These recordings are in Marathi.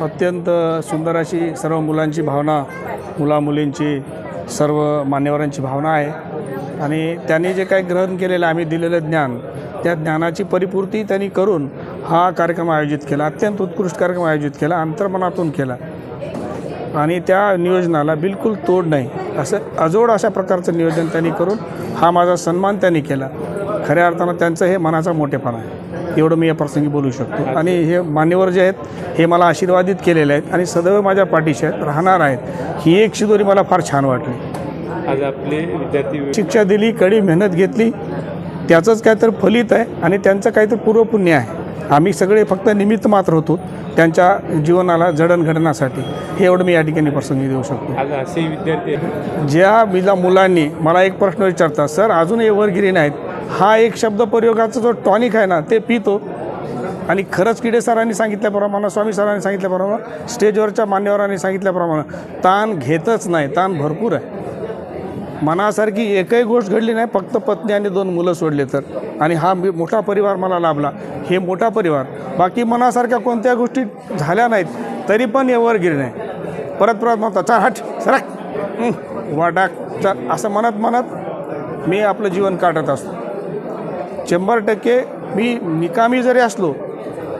अत्यंत सुंदर अशी सर्व मुलांची भावना मुलामुलींची सर्व मान्यवरांची भावना आहे. आणि त्यांनी जे काही ग्रहण केलेलं आहे, आम्ही दिलेलं ज्ञान त्या ज्ञानाची परिपूर्ती त्यांनी करून हा कार्यक्रम आयोजित केला अत्यंत उत्कृष्ट कार्यक्रम आयोजित केला अंतर्मनातून केला. आणि त्या नियोजनाला बिलकुल तोड नाही असं अजोड अशा प्रकारचं नियोजन त्यांनी करून हा माझा सन्मान त्यांनी केला. खऱ्या अर्थानं त्यांचं हे मनाचा मोठेपणा आहे. एवढं मी या प्रसंगी बोलू शकतो. आणि हे मान्यवर जे आहेत हे मला आशीर्वादित केलेले आहेत आणि सदैव माझ्या पाठीशी आहेत राहणार आहेत. ही एक शिदोरी मला फार छान वाटली. आज आपले विद्यार्थी शिक्षा दिली कडी मेहनत घेतली. त्याचंच काहीतरी फलित आहे आणि त्यांचं काहीतरी पूर्वपुण्य आहे. आम्ही सगळे फक्त निमित्त मात्र होतो त्यांच्या जीवनाला जडणघडणासाठी हे एवढं मी या ठिकाणी प्रसंगी देऊ शकतो. असे विद्यार्थी ज्या बिला मुलांनी मला एक प्रश्न विचारतात सर अजून एव्हरगिरीन आहेत हा एक शब्द प्रयोगाचा जो टॉनिक आहे ना ते पितो. आणि खरंच किडे सरांनी सांगितल्याप्रमाणे स्वामी सरांनी सांगितल्याप्रमाणे स्टेजवरच्या मान्यवरांनी सांगितल्याप्रमाणे ताण घेतच नाही ताण भरपूर आहे. मनासारखी एकही गोष्ट घडली नाही फक्त पत्नी आणि दोन मुलं सोडले तर. आणि हा मी- मोठा परिवार मला लाभला. हे मोठा परिवार. बाकी मनासारख्या कोणत्या गोष्टी झाल्या नाहीत तरी पण एवरगिरी नाही परत परत म्हणतात चार हट सरक. हं, चार चल. असं म्हणत म्हणत मी आपलं जीवन काढत असतो. शंभर टक्के मी निकामी जरी असलो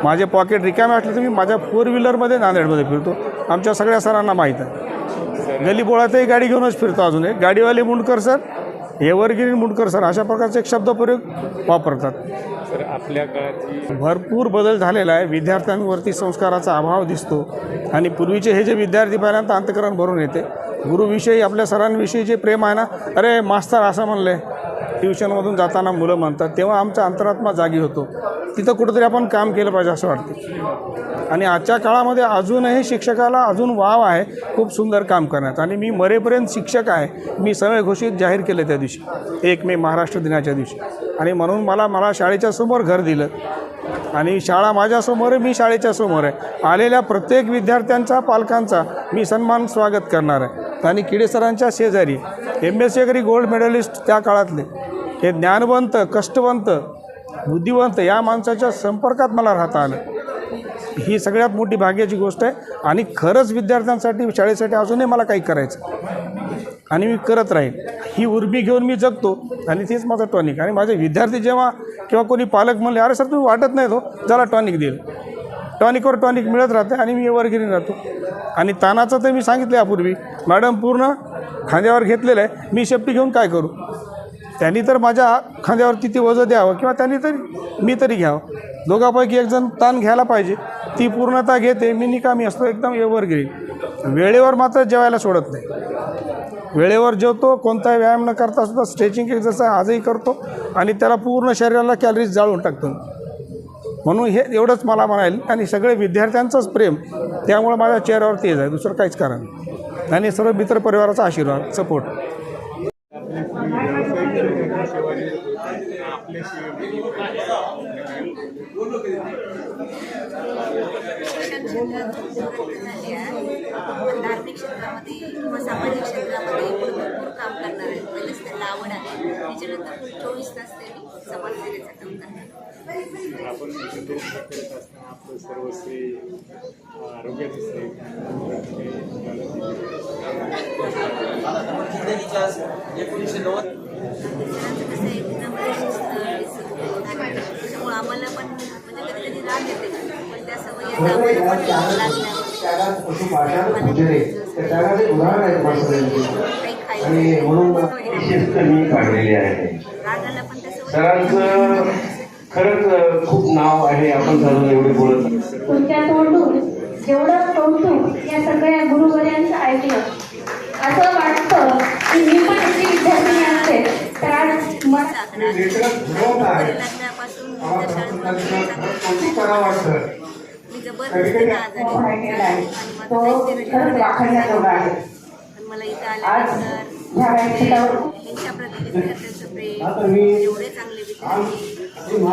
माझे पॉकेट रिकामे असले तर मी माझ्या फोर व्हीलरमध्ये नांदेडमध्ये फिरतो. आमच्या सगळ्या सरांना माहीत आहे. गलीबोळातही गाडी घेऊनच फिरतो अजून एक. गाडीवाले मुंडकर सर एव्हरगिरी मुंडकर सर अशा प्रकारचे एक शब्दप्रयोग वापरतात. तर आपल्या काळाची भरपूर बदल झालेला आहे. विद्यार्थ्यांवरती संस्काराचा अभाव दिसतो आणि पूर्वीचे हे जे विद्यार्थी पाहिल्यानंतर अंतकरण भरून येते गुरुविषयी आपल्या सरांविषयी जे प्रेम आहे ना अरे मास्तर असं म्हणलं ट्युशनमधून जाताना मुलं म्हणतात तेव्हा आमचा अंतरात्मा जागी होतो. तिथं कुठंतरी आपण काम केलं पाहिजे असं वाटते. आणि आजच्या काळामध्ये अजूनही शिक्षकाला अजून वाव आहे खूप सुंदर काम करण्यात. आणि मी मरेपर्यंत शिक्षक आहे. मी समय घोषित जाहीर केलं त्या दिवशी. एक मे महाराष्ट्र दिनाच्या दिवशी. आणि म्हणून मला मला शाळेच्या समोर घर दिलं. आणि शाळा माझ्यासमोर आहे मी शाळेच्या समोर आहे. आलेल्या प्रत्येक विद्यार्थ्यांचा पालकांचा मी सन्मान स्वागत करणार आहे. आणि किडे सरांच्या शेजारी M S agri gold medalist त्या काळातले. हे ज्ञानवंत कष्टवंत बुद्धिवंत या माणसाच्या संपर्कात मला राहता आलं. ही सगळ्यात मोठी भाग्याची गोष्ट आहे. आणि खरंच विद्यार्थ्यांसाठी शाळेसाठी अजूनही मला काही करायचं आणि मी करत राहीन. ही उर्मी घेऊन मी जगतो. आणि तेच माझं टॉनिक आणि माझे विद्यार्थी जेव्हा किंवा कोणी पालक म्हणले अरे सर तुम्ही वाटत नाही तो ज्याला टॉनिक देईल टॉनिकवर टॉनिक मिळत राहते आणि मी वर्गिरी राहतो. आणि तानाचं तर मी सांगितलं यापूर्वी मॅडम पूर्ण खांद्यावर घेतलेलं आहे. मी शेपटी घेऊन काय करू? त्यांनी तर माझ्या खांद्यावर किती वजं द्यावं किंवा त्यांनी तरी मी तरी घ्यावं. दोघापैकी एकजण ताण घ्यायला पाहिजे. ती पूर्णता घेते मी निकामी असतो एकदम एवरगिरी वेळेवर मात्र जेवायला सोडत नाही. वेळेवर जेवतो कोणताही व्यायाम न करता सुद्धा स्ट्रेचिंग एक्सरसाइज आजही करतो आणि त्याला पूर्ण शरीराला कॅलरीज जाळून टाकतो. म्हणून हे एवढंच मला म्हणाल आणि सगळे विद्यार्थ्यांचंच प्रेम त्यामुळे माझ्या चेहऱ्यावर तेज आहे. दुसरं काहीच कारण नाही. आणि सर्व मित्र परिवाराचा आशीर्वाद सपोर्ट शिक्षण क्षेत्रात प्रगती झाली आहे धार्मिक क्षेत्रामध्ये किंवा सामाजिक क्षेत्रामध्ये भरपूर काम करणार आहे पहिलेच त्यांना आवड आहे. त्याच्यानंतर चोवीस तास त्यांनी समाजसेवेचं काम करणार आपण करत असताना आपलं सर्वस्वी आरोग्याचं श्रेय सरांचं कसं आहे आम्हाला पण म्हणजे कधी कधी राग येते पण त्या सवयी आता आम्हाला पण म्हणून आहे रागाला पण सरांचं खरंच खूप नाव आहे आपण झालं एवढे बोलत तुमच्या तोंडून जेवढं कौतुक या सगळ्या गुरुवर्यांचं ऐकलं असं वाटतं की मी पण अशी विद्यार्थी असते तर आज मला लागल्यापासून मी जबरदस्तीने आजारी केला आहे आणि तो माझं खरंच वाखाणण्याजोगा आहे पण मला इथं आल्यानंतर ह्या व्यासपीठावर प्रेम एवढे चांगले विद्यार्थी